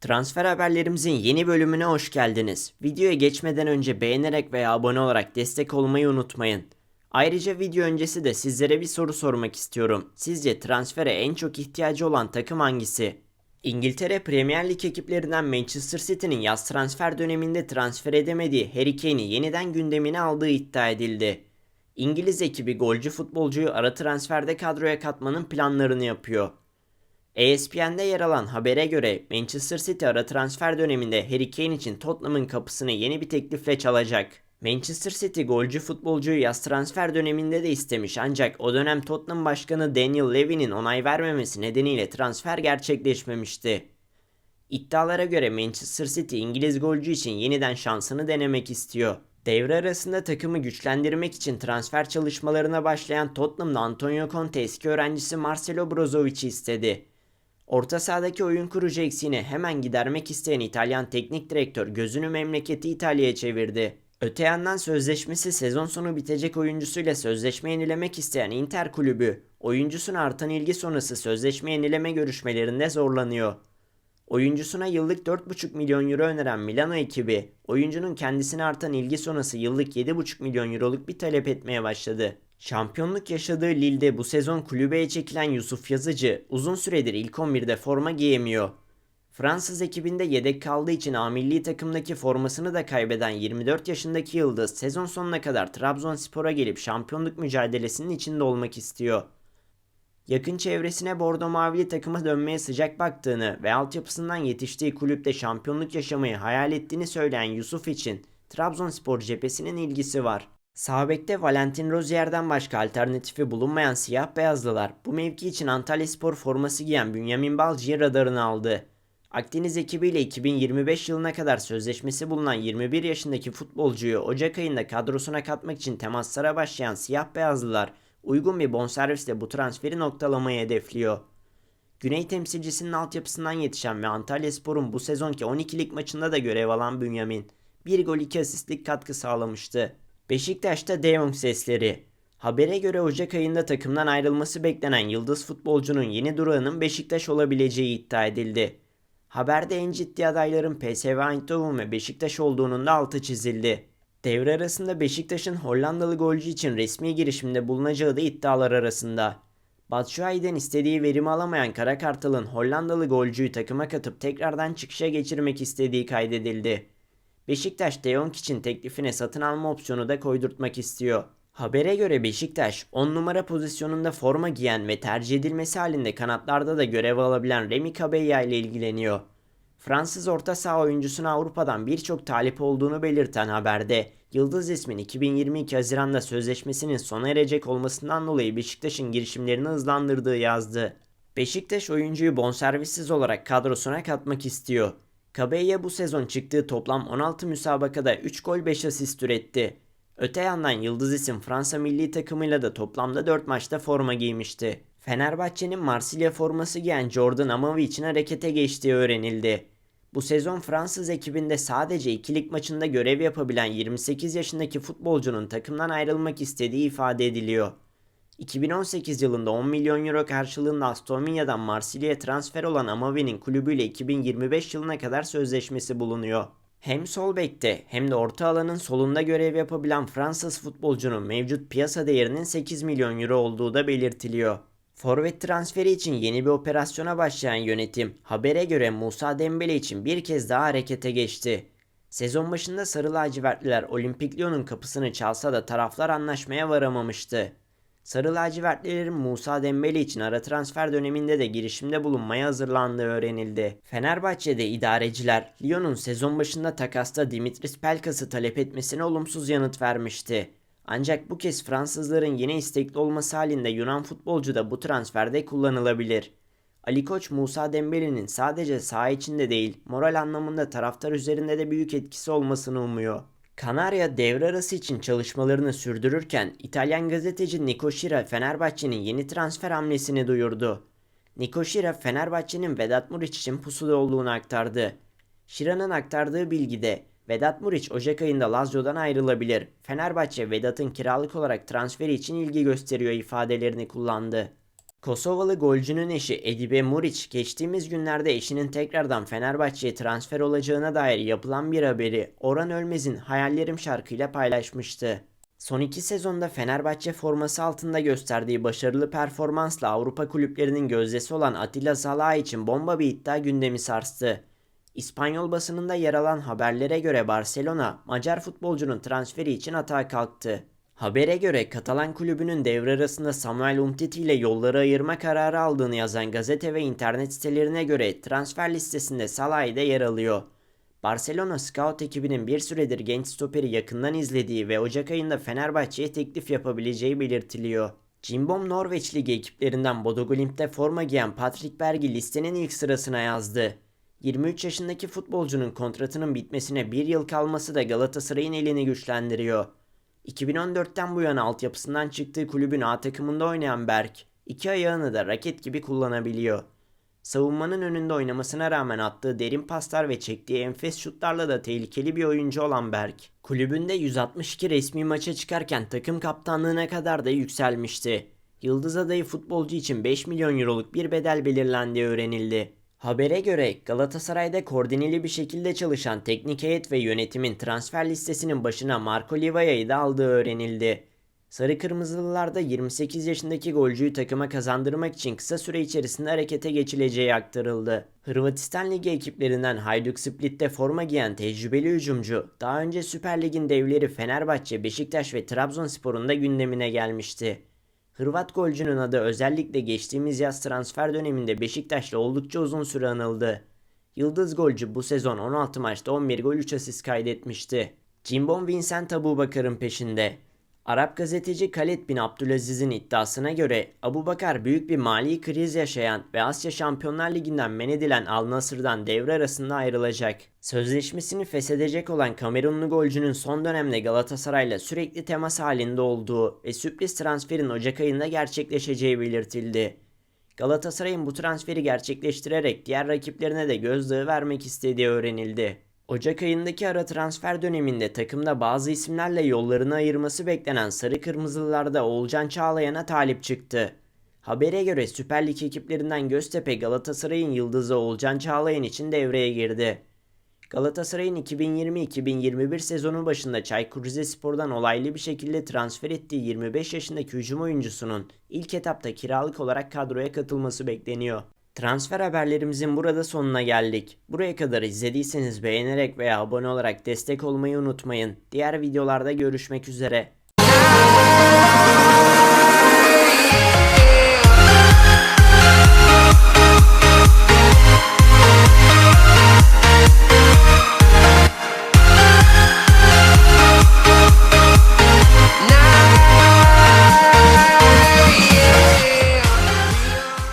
Transfer haberlerimizin yeni bölümüne hoş geldiniz. Videoya geçmeden önce beğenerek veya abone olarak destek olmayı unutmayın. Ayrıca video öncesi de sizlere bir soru sormak istiyorum. Sizce transfere en çok ihtiyacı olan takım hangisi? İngiltere Premier Lig ekiplerinden Manchester City'nin yaz transfer döneminde transfer edemediği Harry Kane'i yeniden gündemine aldığı iddia edildi. İngiliz ekibi golcü futbolcuyu ara transferde kadroya katmanın planlarını yapıyor. ESPN'de yer alan habere göre Manchester City ara transfer döneminde Harry Kane için Tottenham'ın kapısını yeni bir teklifle çalacak. Manchester City golcü futbolcuyu yaz transfer döneminde de istemiş ancak o dönem Tottenham başkanı Daniel Levy'nin onay vermemesi nedeniyle transfer gerçekleşmemişti. İddialara göre Manchester City İngiliz golcü için yeniden şansını denemek istiyor. Devre arasında takımı güçlendirmek için transfer çalışmalarına başlayan Tottenham'da Antonio Conte eski öğrencisi Marcelo Brozovic'i istedi. Orta sahadaki oyun kurucu eksiğini hemen gidermek isteyen İtalyan teknik direktör gözünü memleketi İtalya'ya çevirdi. Öte yandan sözleşmesi sezon sonu bitecek oyuncusuyla sözleşme yenilemek isteyen Inter kulübü, oyuncusuna artan ilgi sonrası sözleşme yenileme görüşmelerinde zorlanıyor. Oyuncusuna yıllık 4,5 milyon euro öneren Milano ekibi, oyuncunun kendisine artan ilgi sonrası yıllık 7,5 milyon euroluk bir talep etmeye başladı. Şampiyonluk yaşadığı Lille'de bu sezon kulübeye çekilen Yusuf Yazıcı uzun süredir ilk 11'de forma giyemiyor. Fransız ekibinde yedek kaldığı için A takımdaki formasını da kaybeden 24 yaşındaki yıldız sezon sonuna kadar Trabzonspor'a gelip şampiyonluk mücadelesinin içinde olmak istiyor. Yakın çevresine Bordo Mavili takıma dönmeye sıcak baktığını ve altyapısından yetiştiği kulüpte şampiyonluk yaşamayı hayal ettiğini söyleyen Yusuf için Trabzonspor cephesinin ilgisi var. Sağ bekte Valentin Rozier'den başka alternatifi bulunmayan siyah beyazlılar bu mevki için Antalyaspor forması giyen Bünyamin Balcı'yı radarına aldı. Akdeniz ekibiyle 2025 yılına kadar sözleşmesi bulunan 21 yaşındaki futbolcuyu Ocak ayında kadrosuna katmak için temaslara başlayan siyah beyazlılar uygun bir bonservisle bu transferi noktalamayı hedefliyor. Güney temsilcisinin altyapısından yetişen ve Antalyaspor'un bu sezonki 12'lik maçında da görev alan Bünyamin, 1 gol 2 asistlik katkı sağlamıştı. Beşiktaş'ta De Jong sesleri. Habere göre Ocak ayında takımdan ayrılması beklenen yıldız futbolcunun yeni durağının Beşiktaş olabileceği iddia edildi. Haberde en ciddi adayların PSV Eindhoven ve Beşiktaş olduğunun da altı çizildi. Devre arasında Beşiktaş'ın Hollandalı golcü için resmi girişimde bulunacağı da iddialar arasında. Batshuayi'den istediği verimi alamayan Kara Kartal'ın Hollandalı golcüyü takıma katıp tekrardan çıkışa geçirmek istediği kaydedildi. Beşiktaş De Jong için teklifine satın alma opsiyonu da koydurtmak istiyor. Habere göre Beşiktaş 10 numara pozisyonunda forma giyen ve tercih edilmesi halinde kanatlarda da görev alabilen Remy Cabella ile ilgileniyor. Fransız orta saha oyuncusuna Avrupa'dan birçok talip olduğunu belirten haberde Yıldız ismin 2022 Haziran'da sözleşmesinin sona erecek olmasından dolayı Beşiktaş'ın girişimlerini hızlandırdığı yazdı. Beşiktaş oyuncuyu bonservissiz olarak kadrosuna katmak istiyor. Cabella bu sezon çıktığı toplam 16 müsabakada 3 gol 5 asist üretti. Öte yandan Yıldız isim Fransa milli takımıyla da toplamda 4 maçta forma giymişti. Fenerbahçe'nin Marsilya forması giyen Jordan Amavi için harekete geçtiği öğrenildi. Bu sezon Fransız ekibinde sadece ikilik maçında görev yapabilen 28 yaşındaki futbolcunun takımdan ayrılmak istediği ifade ediliyor. 2018 yılında 10 milyon euro karşılığında Aston Villa'dan Marsilya'ya transfer olan Amavi'nin kulübüyle 2025 yılına kadar sözleşmesi bulunuyor. Hem sol bekte hem de orta alanın solunda görev yapabilen Fransız futbolcunun mevcut piyasa değerinin 8 milyon euro olduğu da belirtiliyor. Forvet transferi için yeni bir operasyona başlayan yönetim habere göre Musa Dembele için bir kez daha harekete geçti. Sezon başında Sarı Lacivertliler Olimpik Lyon'un kapısını çalsa da taraflar anlaşmaya varamamıştı. Sarı lacivertlilerin Musa Dembele için ara transfer döneminde de girişimde bulunmaya hazırlandığı öğrenildi. Fenerbahçe'de idareciler Lyon'un sezon başında takasta Dimitris Pelkas'ı talep etmesine olumsuz yanıt vermişti. Ancak bu kez Fransızların yine istekli olması halinde Yunan futbolcu da bu transferde kullanılabilir. Ali Koç Musa Dembele'nin sadece saha içinde değil moral anlamında taraftar üzerinde de büyük etkisi olmasını umuyor. Kanarya devre arası için çalışmalarını sürdürürken İtalyan gazeteci Nico Şira Fenerbahçe'nin yeni transfer hamlesini duyurdu. Nico Şira Fenerbahçe'nin Vedat Muriç için pusuda olduğunu aktardı. Şira'nın aktardığı bilgide Vedat Muriç Ocak ayında Lazio'dan ayrılabilir. Fenerbahçe Vedat'ın kiralık olarak transferi için ilgi gösteriyor ifadelerini kullandı. Kosovalı golcünün eşi Edibe Muriç geçtiğimiz günlerde eşinin tekrardan Fenerbahçe'ye transfer olacağına dair yapılan bir haberi Orhan Ölmez'in Hayallerim şarkıyla paylaşmıştı. Son iki sezonda Fenerbahçe forması altında gösterdiği başarılı performansla Avrupa kulüplerinin gözdesi olan Atilla Salah için bomba bir iddia gündemi sarstı. İspanyol basınında yer alan haberlere göre Barcelona, Macar futbolcunun transferi için atağa kalktı. Habere göre Katalan kulübünün devre arasında Samuel Umtiti ile yolları ayırma kararı aldığını yazan gazete ve internet sitelerine göre transfer listesinde Salah da yer alıyor. Barcelona Scout ekibinin bir süredir genç stoperi yakından izlediği ve Ocak ayında Fenerbahçe'ye teklif yapabileceği belirtiliyor. Cimbom Norveç Ligi ekiplerinden Bodo forma giyen Patrick Berg'i listenin ilk sırasına yazdı. 23 yaşındaki futbolcunun kontratının bitmesine bir yıl kalması da Galatasaray'ın elini güçlendiriyor. 2014'ten bu yana altyapısından çıktığı kulübün A takımında oynayan Berk, iki ayağını da raket gibi kullanabiliyor. Savunmanın önünde oynamasına rağmen attığı derin paslar ve çektiği enfes şutlarla da tehlikeli bir oyuncu olan Berk, kulübünde 162 resmi maça çıkarken takım kaptanlığına kadar da yükselmişti. Yıldız adayı futbolcu için 5 milyon euroluk bir bedel belirlendiği öğrenildi. Habere göre Galatasaray'da koordineli bir şekilde çalışan teknik heyet ve yönetimin transfer listesinin başına Marco Livaya'yı da aldığı öğrenildi. Sarı Kırmızılılarda 28 yaşındaki golcüyü takıma kazandırmak için kısa süre içerisinde harekete geçileceği aktarıldı. Hırvatistan Ligi ekiplerinden Hajduk Split'te forma giyen tecrübeli hücumcu, daha önce Süper Lig'in devleri Fenerbahçe, Beşiktaş ve Trabzonspor'un da gündemine gelmişti. Hırvat golcünün adı özellikle geçtiğimiz yaz transfer döneminde Beşiktaş'la oldukça uzun süre anıldı. Yıldız golcü bu sezon 16 maçta 11 gol 3 asist kaydetmişti. Cimbom Vincent Abubakar'ın peşinde. Arap gazeteci Khaled bin Abdülaziz'in iddiasına göre Abu Bakar büyük bir mali kriz yaşayan ve Asya Şampiyonlar Ligi'nden men edilen Al Nassr'dan devre arasında ayrılacak. Sözleşmesini feshedecek olan Kamerunlu golcünün son dönemde Galatasaray'la sürekli temas halinde olduğu ve sürpriz transferin Ocak ayında gerçekleşeceği belirtildi. Galatasaray'ın bu transferi gerçekleştirerek diğer rakiplerine de gözdağı vermek istediği öğrenildi. Ocak ayındaki ara transfer döneminde takımda bazı isimlerle yollarını ayırması beklenen Sarı Kırmızılılarda Oğulcan Çağlayan'a talip çıktı. Habere göre Süper Lig ekiplerinden Göztepe Galatasaray'ın yıldızı Oğulcan Çağlayan için devreye girdi. Galatasaray'ın 2020-2021 sezonu başında Çaykur Rizespor'dan olaylı bir şekilde transfer ettiği 25 yaşındaki hücum oyuncusunun ilk etapta kiralık olarak kadroya katılması bekleniyor. Transfer haberlerimizin burada sonuna geldik. Buraya kadar izlediyseniz beğenerek veya abone olarak destek olmayı unutmayın. Diğer videolarda görüşmek üzere.